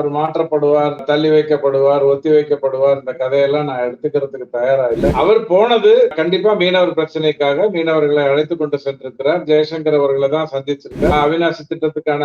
அவர் மாற்றப்படுவார் தள்ளி வைக்கப்படுவார் ஒத்தி வைக்கப்படுவார் இந்த கதையெல்லாம் நான் எடுத்துக்கிறதுக்கு தயாரா இல்லை. அவர் போனது கண்டிப்பா மீனவர் பிரச்சனைக்காக மீனவர்களை அழைத்து கொண்டு சென்றிருக்கிறார். ஜெயசங்கர் அவர்களை தான் சந்திச்சிருக்கார். அவினாசி திட்டத்துக்கான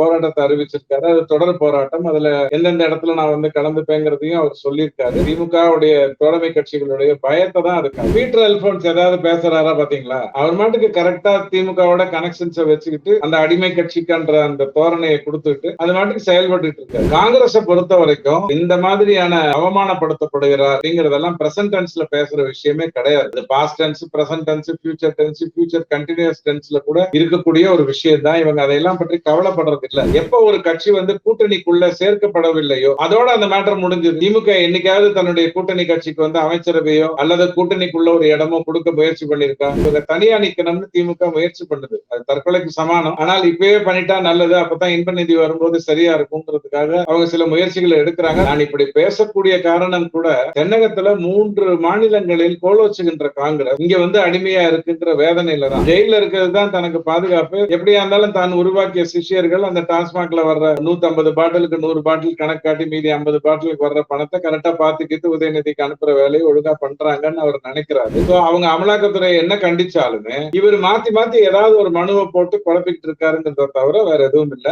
போராட்டத்தை அறிவிச்சிருக்காரு. அது தொடர் போராட்டம். அதுல எந்தெந்த இடத்துல நான் வந்து கலந்துப்பேங்கிறதையும் அவர் சொல்லியிருக்காரு. திமுகவுடைய தோழமை கட்சிகளுடைய பயத்தை தான் இருக்கு பீட்டர் அல்போன்ஸ் ஏதாவது பேசுறாரா பாத்தீங்களா? அவர் மாட்டுக்கு கரெக்டா திமுகவோட கனெக்ஷன்ஸை வச்சுக்கிட்டு அந்த அடிமை கட்சிக்குன்ற அந்த தோரணையை கொடுத்துட்டு அது மாட்டுக்கு செயல்பட்டு இருக்காரு. காங்கிரஸை பொறுத்த வரைக்கும் இந்த மாதிரியான அவமானப்படுத்தப்படுகிறார் அப்படிங்கறதெல்லாம் பிரசன்ட் டென்ஸ்ல பேசுற விஷயமே கிடையாது. Past tense present tense future tense future continuous டென்ஸ்ல கூட இருக்கக்கூடிய ஒரு விஷயம் தான் இவங்க அதையெல்லாம் பற்றி கவலைப்படுறது இல்ல. எப்ப ஒரு கட்சி வந்து கூட்டணிக்குள்ள சேர்க்கப்படவில்லையோ அதோட அந்த மேட்டர் முடிஞ்சது திமுக என்னைக்காவது தன்னுடைய கூட்டணி கட்சிக்கு வந்து அமைச்சரவையோ அல்லது கூட்டணிக்குள்ள ஒரு இடமோ கொடுக்க முயற்சி பண்ணிருக்கா இவங்க தனியா நிக்கணும்னு திமுக முயற்சி பண்ணுது. அது தற்கொலைக்கு சமானம். ஆனால் இப்பவே பண்ணிட்டா நல்லது. அப்பதான் இன்ப நிதி வரும்போது சரியா இருக்குங்கிறதுக்காக அவங்க சில முயற்சிகளை எடுக்கிறாங்க. நான் இப்படி பேசக்கூடிய காரணம் கூட தென்னகத்துல மூன்று மாநிலங்களில் கோலோச்சுகின்ற காங்கிரஸ் இங்க வந்து அடிமையா இருக்குன்ற வேதனையில தான். ஜெயில இருக்கிறது தான் தனக்கு பாதுகாப்பு. எப்படியா இருந்தாலும் தான் உருவாக்கிய சிஷியர்கள் அந்த டாஸ்மாக்ல வர்ற நூத்தி ஐம்பது பாட்டிலுக்கு நூறு பாட்டில் கணக்காட்டி மீதி ஐம்பது பாட்டிலுக்கு வர்ற பணத்தை கரெக்டா பாத்துக்கிட்டு உதயநிதிக்கு அனுப்புற வேலையை ஒழுங்கா பண்றாங்கன்னு அவர் நினைக்கிறாரு. அவங்க அமலாக்கத்துறை என்ன கண்டிச்சாலுமே இவர் மாத்தி மாத்தி ஏதாவது ஒரு மனுவை போட்டு குழப்பிக்கிட்டு இருக்காருங்கிறத தவிர வேற எதுவும் இல்ல.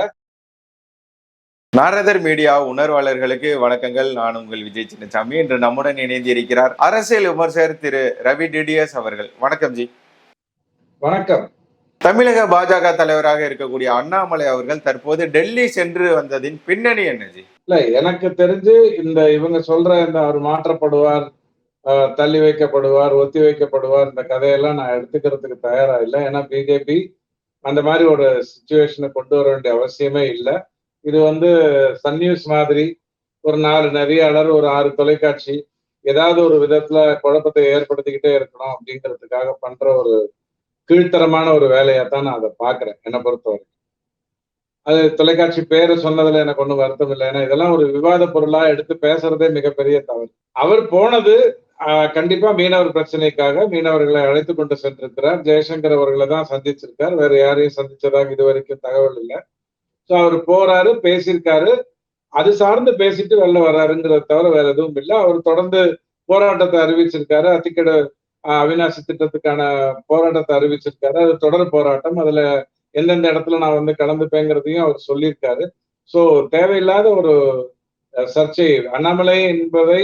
நாரதர் மீடியா உணர்வாளர்களுக்கு வணக்கங்கள். நான் உங்கள் விஜய் சின்னசாமி. இன்று நம்முடன் இணைந்து இருக்கிறார் அரசியல் விமர்சகர் திரு ரவி டிடிஎஸ் அவர்கள். வணக்கம் ஜி. வணக்கம். தமிழக பாஜக தலைவராக இருக்கக்கூடிய அண்ணாமலை அவர்கள் தற்போது டெல்லி சென்று வந்ததின் பின்னணி என்ன ஜி? இல்ல எனக்கு தெரிஞ்சு இந்த இவங்க சொல்ற இந்த அவர் மாற்றப்படுவார் தள்ளி வைக்கப்படுவார் ஒத்தி வைக்கப்படுவார் இந்த கதையெல்லாம் நான் எடுத்துக்கிறதுக்கு தயாரா இல்லை. ஏன்னா பிஜேபி அந்த மாதிரி ஒரு சுச்சுவேஷனை கொண்டு வர வேண்டிய அவசியமே இல்லை. இது வந்து சன் நியூஸ் மாதிரி ஒரு நாலு நெறியாளர் ஒரு ஆறு தொலைக்காட்சி ஏதாவது ஒரு விதத்துல குழப்பத்தை ஏற்படுத்திக்கிட்டே இருக்கணும் அப்படிங்கிறதுக்காக பண்ற ஒரு கீழ்த்தரமான ஒரு வேலையா தான் நான் அதை பாக்குறேன் என்னை பொறுத்தவரைக்கும். அது தொலைக்காட்சி பேரு சொன்னதுல எனக்கு ஒன்றும் வருத்தம் இல்லை. ஏன்னா இதெல்லாம் ஒரு விவாத பொருளா எடுத்து பேசுறதே மிகப்பெரிய தவறு. அவர் போனது ஆஹ், கண்டிப்பா மீனவர் பிரச்சனைக்காக மீனவர்களை அழைத்து கொண்டு சென்றிருக்கிறார். ஜெயசங்கர் அவர்களை தான் சந்திச்சிருக்கார். வேற யாரையும் சந்திச்சதாக இது வரைக்கும் தகவல் இல்லை. ஸோ அவர் போறாரு பேசியிருக்காரு. அது சார்ந்து பேசிட்டு வெளில வர்றாருங்கிறத தவிர வேற எதுவும் இல்லை. அவர் தொடர்ந்து போராட்டத்தை அறிவிச்சிருக்காரு. அத்திக்கட ஆஹ், அவினாசி திட்டத்துக்கான போராட்டத்தை அறிவிச்சிருக்காரு. அது தொடர் போராட்டம். அதுல எந்தெந்த இடத்துல நான் வந்து கலந்துப்பேங்கிறதையும் அவர் சொல்லியிருக்காரு. ஸோ தேவையில்லாத ஒரு சர்ச்சை. அண்ணாமலை என்பதை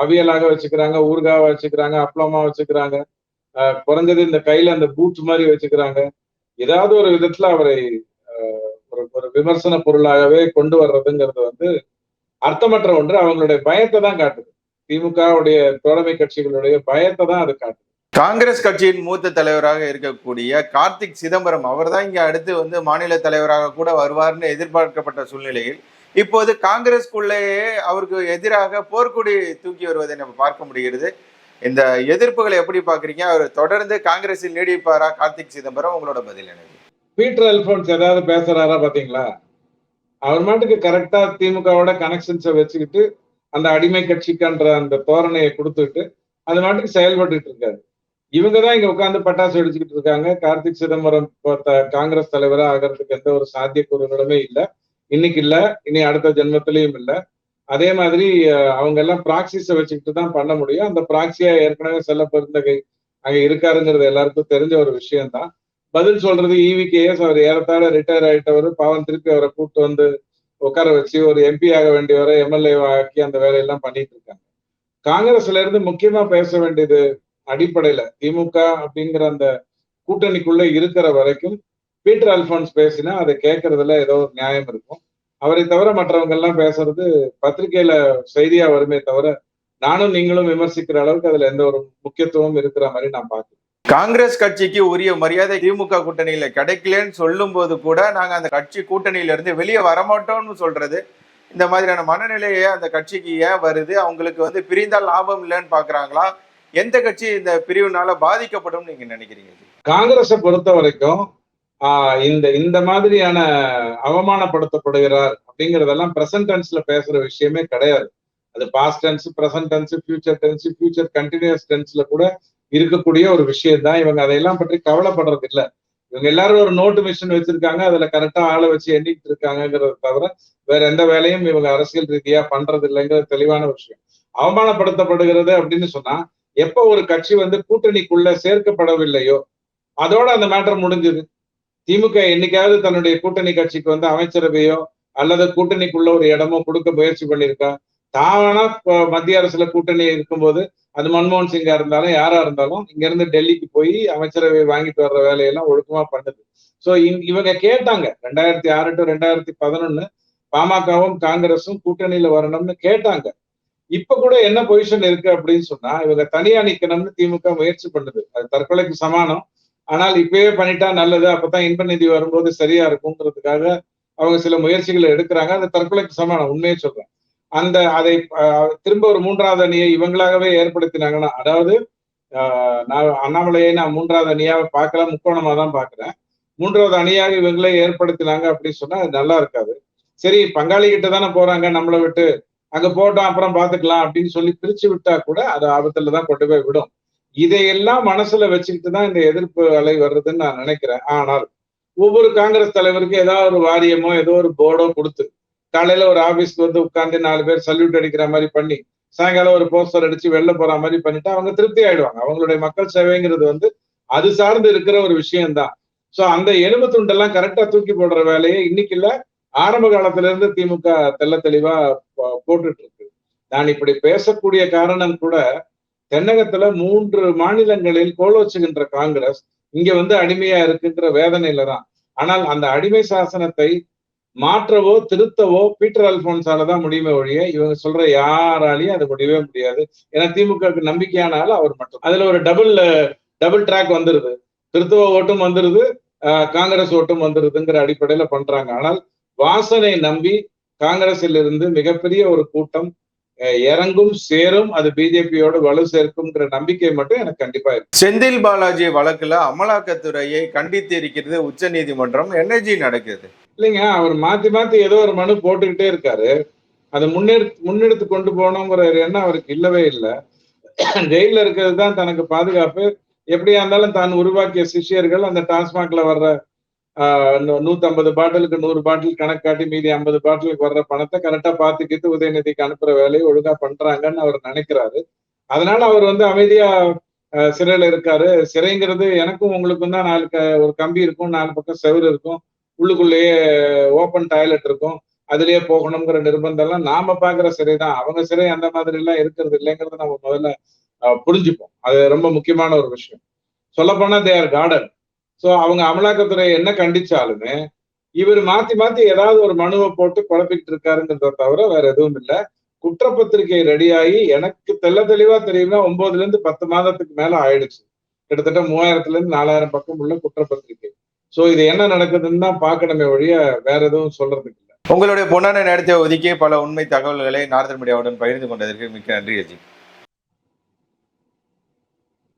அவியலாக வச்சுக்கிறாங்க ஊர்காவா வச்சுக்கிறாங்க அப்ளமா வச்சுக்கிறாங்க. குறைஞ்சது இந்த கையில அந்த பூட் மாதிரி வச்சுக்கிறாங்க. ஏதாவது ஒரு விதத்துல அவரை ஒரு விமர்சன பொருளாகவே கொண்டு வர்றதுங்கிறது வந்து அர்த்தமற்ற ஒன்று. அவங்களுடைய பயத்தை தான் காட்டுது. திமுகவுடைய தோழமை கட்சிகளுடைய பயத்தை தான் அது காட்டுது. காங்கிரஸ் கட்சியின் மூத்த தலைவராக இருக்கக்கூடிய கார்த்திக் சிதம்பரம் அவர் தான் இங்க அடுத்து வந்து மாநில தலைவராக கூட வருவார்னு எதிர்பார்க்கப்பட்ட சூழ்நிலையில் இப்போது காங்கிரஸ்குள்ளேயே அவருக்கு எதிராக போர்க்கொடி தூக்கி வருவதை நம்ம பார்க்க முடிகிறது. இந்த எதிர்ப்புகளை எப்படி பாக்குறீங்க அவர் தொடர்ந்து காங்கிரஸில் நீடிப்பாரா? கார்த்திக் சிதம்பரம் உங்களோட பதில் எனக்கு பீட்டர் அல்போன்ஸ் ஏதாவது பேசுறாரா பாத்தீங்களா? அவர் மாட்டுக்கு கரெக்டா திமுகவோட கனெக்ஷன்ஸை வச்சுக்கிட்டு அந்த அடிமை கட்சிக்குன்ற அந்த தோரணையை கொடுத்துட்டு அது மாட்டுக்கு செயல்பட்டுட்டு இருக்காரு. இவங்க தான் இங்க உட்காந்து பட்டாசு வெடிச்சுக்கிட்டு இருக்காங்க. கார்த்திக் சிதம்பரம் காங்கிரஸ் தலைவரா ஆகிறதுக்கு எந்த ஒரு சாத்தியக்கூறுகளுமே இல்லை. இன்னைக்கு இல்ல இனி அடுத்த ஜென்மத்திலையும் இல்ல. அதே மாதிரி அவங்க எல்லாம் ப்ராக்சிஸை வச்சுக்கிட்டு தான் பண்ண முடியும். அந்த ப்ராக்சியா ஏற்கனவே செல்ல பெருந்தகை அங்க இருக்காருங்கிறது எல்லாருக்கும் தெரிஞ்ச ஒரு விஷயம்தான். பதில் சொல்றது இவிகேஎஸ் அவர் ஏறத்தாழ ரிட்டையர் ஆயிட்டவர். பாவம் திருப்பி அவரை கூப்பிட்டு வந்து உட்கார வச்சு ஒரு எம்பி ஆக வேண்டியவரை எம்எல்ஏ ஆக்கி அந்த வேலையெல்லாம் பண்ணிட்டு இருக்காங்க. காங்கிரஸ்ல இருந்து முக்கியமா பேச வேண்டியது அடிப்படையில திமுக அப்படிங்கிற அந்த கூட்டணிக்குள்ள இருக்கிற வரைக்கும் பீட்டர் அல்போன்ஸ் பேசினா அதை கேட்கறதுல ஏதோ ஒரு நியாயம் இருக்கும். அவரை தவிர மற்றவங்க எல்லாம் பேசுறது பத்திரிகையில செய்தியா வருமே தவிர நானும் நீங்களும் விமர்சிக்கிற அளவுக்கு அதுல எந்த ஒரு முக்கியத்துவம் இருக்கிற மாதிரி நான் பார்க்கிறேன் காங்கிரஸ் கட்சிக்கு உரிய மரியாதை திமுக கூட்டணியில கிடைக்கலன்னு சொல்லும் போது கூட நாங்க அந்த கட்சி கூட்டணியில இருந்து வெளியே வரமாட்டோம்னு சொல்றது. இந்த மாதிரியான மனநிலையே அந்த கட்சிக்கு ஏன் வருது? அவங்களுக்கு வந்து பிரிந்தால் லாபம் இல்லைன்னு பாக்குறாங்களா? எந்த கட்சி இந்த பிரிவுனால பாதிக்கப்படும் நீங்க நினைக்கிறீங்க? காங்கிரஸை பொறுத்த வரைக்கும் ஆஹ் இந்த இந்த மாதிரியான அவமானப்படுத்தப்படுகிறார் அப்படிங்கறதெல்லாம் பிரசன்ட் டென்ஸ்ல பேசுற விஷயமே கிடையாது. அது past tense present tense future tense future continuous டென்ஸ்ல கூட இருக்கக்கூடிய ஒரு விஷயம் தான் இவங்க அதையெல்லாம் பற்றி கவலைப்படுறது இல்லை. இவங்க எல்லாரும் ஒரு நோட்டு மிஷின் வச்சிருக்காங்க. அதுல கரெக்டா ஆளை வச்சு எண்ணிட்டு இருக்காங்கிறத தவிர வேற எந்த வேலையும் இவங்க அரசியல் ரீதியா பண்றது இல்லைங்கிற தெளிவான விஷயம். அவமானப்படுத்தப்படுகிறது அப்படின்னு சொன்னா எப்ப ஒரு கட்சி வந்து கூட்டணிக்குள்ள சேர்க்கப்படவில்லையோ அதோட அந்த மேட்டர் முடிஞ்சது. திமுக என்னைக்காவது தன்னுடைய கூட்டணி கட்சிக்கு வந்து அமைச்சரவையோ அல்லது கூட்டணிக்குள்ள ஒரு இடமோ கொடுக்க முயற்சி பண்ணியிருக்கா? தானா மத்திய அரசுல கூட்டணி இருக்கும்போது அது மன்மோகன் சிங்கா இருந்தாலும் யாரா இருந்தாலும் இங்க இருந்து டெல்லிக்கு போய் அமைச்சரவை வாங்கிட்டு வர்ற வேலையெல்லாம் ஒழுக்கமா பண்ணுது. சோ இவங்க கேட்டாங்க ரெண்டாயிரத்தி ஆறு டு ரெண்டாயிரத்தி பதினொன்னு பாமகவும் காங்கிரஸும் கூட்டணியில வரணும்னு கேட்டாங்க. இப்ப கூட என்ன பொசிஷன் இருக்கு அப்படின்னு சொன்னா இவங்க தனியா நிக்கணும்னு திமுக முயற்சி பண்ணுது. அது தற்கொலைக்கு சமானம். ஆனால் இப்பவே பண்ணிட்டா நல்லது அப்பதான் இன்ப நிதி வரும்போது சரியா இருக்குங்கிறதுக்காக அவங்க சில முயற்சிகளை எடுக்கிறாங்க. அது தற்கொலைக்கு சமானம் உண்மையை சொல்றேன். அந்த அதை திரும்ப ஒரு மூன்றாவது அணியை இவங்களாகவே ஏற்படுத்தினாங்கன்னா அதாவது நான் அண்ணாமலையை நான் மூன்றாவது அணியாக பார்க்கல முக்கோணமா தான் பாக்குறேன் மூன்றாவது அணியாக இவங்களே ஏற்படுத்தினாங்க அப்படின்னு சொன்னா அது நல்லா இருக்காது. சரி பங்காளி கிட்ட தானே போறாங்க நம்மளை விட்டு. அங்க போட்டோம் அப்புறம் பாத்துக்கலாம் அப்படின்னு சொல்லி பிரிச்சு விட்டா கூட அது ஆபத்துல தான் கொண்டு போய் விடும். இதையெல்லாம் மனசுல வச்சுக்கிட்டு தான் இந்த எதிர்ப்பு அலை வருதுன்னு நான் நினைக்கிறேன். ஆனால் ஒவ்வொரு காங்கிரஸ் தலைவருக்கும் ஏதாவது ஒரு வாரியமோ ஏதோ ஒரு போர்டோ கொடுத்து காலையில ஒரு ஆபீஸ்க்கு வந்து உட்கார்ந்து நாலு பேர் சல்யூட் அடிக்கிற மாதிரி பண்ணி சாயங்காலம் ஒரு போஸ்டர் அடிச்சு வெளில போற மாதிரி பண்ணிட்டு அவங்க திருப்தி ஆயிடுவாங்க. அவங்களுடைய மக்கள் சேவைங்கிறது வந்து அது சார்ந்து இருக்கிற ஒரு விஷயம்தான். சோ அந்த எலும்பு துண்டெல்லாம் கரெக்டா தூக்கி போடுற வேலையை இன்னைக்கு இல்ல ஆரம்ப காலத்துல இருந்து திமுக தெள்ள தெளிவா போ- போட்டுட்டு இருக்கு நான் இப்படி பேசக்கூடிய காரணம் கூட தென்னகத்துல மூன்று மாநிலங்களில் கோலோச்சுகின்ற காங்கிரஸ் இங்க வந்து அடிமையா இருக்குங்கிற வேதனையில தான் ஆனால் அந்த அடிமை சாசனத்தை மாற்றவோ திருத்தவோ பீட்டர் அல்போன்ஸால தான் முடியுமே ஒழிய இவங்க சொல்ற யாராலையும் அது முடியவே முடியாது. ஏன்னா திமுகவுக்கு நம்பிக்கையானாலும் அவர் மட்டும். அதுல ஒரு டபுள் டபுள் ட்ராக் வந்துருது. திருத்துவ ஓட்டும் வந்துருது ஆஹ் காங்கிரஸ் ஓட்டும் வந்துருதுங்கிற அடிப்படையில பண்றாங்க. ஆனால் வாசனை நம்பி காங்கிரஸில் இருந்து மிகப்பெரிய ஒரு கூட்டம் அஹ், இறங்கும் சேரும் அது பிஜேபியோட வலு சேர்க்கும்ங்கிற நம்பிக்கை மட்டும் எனக்கு கண்டிப்பா இருக்கு. செந்தில் பாலாஜி வழக்குல அமலாக்கத்துறையை கண்டித்து இருக்கிறது உச்ச நீதிமன்றம் என்னஜி நடக்குது? இல்லைங்க அவர் மாத்தி மாத்தி ஏதோ ஒரு மனு போட்டுக்கிட்டே இருக்காரு. அதை முன்னெடுத்து முன்னெடுத்து கொண்டு போனோங்கிற எண்ணம் அவருக்கு இல்லவே இல்லை. ஜெயில இருக்கிறது தான் தனக்கு பாதுகாப்பு. எப்படியா இருந்தாலும் தான் உருவாக்கிய சிஷ்யர்கள் அந்த டாஸ்மாக்ல வர்ற நூத்தம்பது பாட்டிலுக்கு நூறு பாட்டில் கணக்கு காட்டி மீதி ஐம்பது பாட்டிலுக்கு வர்ற பணத்தை கரெக்டா பாத்துக்கிட்டு உதயநிதிக்கு அனுப்புற வேலையை ஒழுங்கா பண்றாங்கன்னு அவர் நினைக்கிறாரு. அதனால அவர் வந்து அமைதியா சிறையில இருக்காரு. சிறைங்கிறது எனக்கும் உங்களுக்கும் தான் நாலு க- ஒரு கம்பி இருக்கும் நாலு பக்கம் செவுரு இருக்கும். உள்ளுக்குள்ளேயே ஓப்பன் டாய்லெட் இருக்கும். அதுலயே போகணுங்கிற நிர்பந்தம் எல்லாம் நாம பாக்குற சிறைதான். அவங்க சிறை அந்த மாதிரி எல்லாம் இருக்கிறது இல்லைங்கிறத நம்ம முதல்ல புரிஞ்சுப்போம். அது ரொம்ப முக்கியமான ஒரு விஷயம். சொல்லப்போனா தே ஆர் கார்டன் சோ அவங்க அமலாக்கத்துறை என்ன கண்டிச்சாலுமே இவர் மாத்தி மாத்தி ஏதாவது ஒரு மனுவை போட்டு குழப்பிக்கிட்டு இருக்காருங்கிறத தவிர வேற எதுவும் இல்லை. குற்றப்பத்திரிகை ரெடியாகி எனக்கு தெள்ள தெளிவா தெரியும்னா ஒன்பதுல இருந்து பத்து மாதத்துக்கு மேல ஆயிடுச்சு. கிட்டத்தட்ட மூவாயிரத்துல இருந்து நாலாயிரம் பக்கம் உள்ள குற்றப்பத்திரிகை. சோ இது என்ன நடக்குதுன்னு தான் பார்க்கணுமே ஒழிய வேற எதுவும் சொல்றதுக்கு இல்லை. உங்களுடைய பொன்னான நேரத்தை ஒதுக்கி பல உண்மை தகவல்களை நார்தன் மீடியாவுடன் பகிர்ந்து கொண்டதற்கு மிக்க நன்றி அஜித்.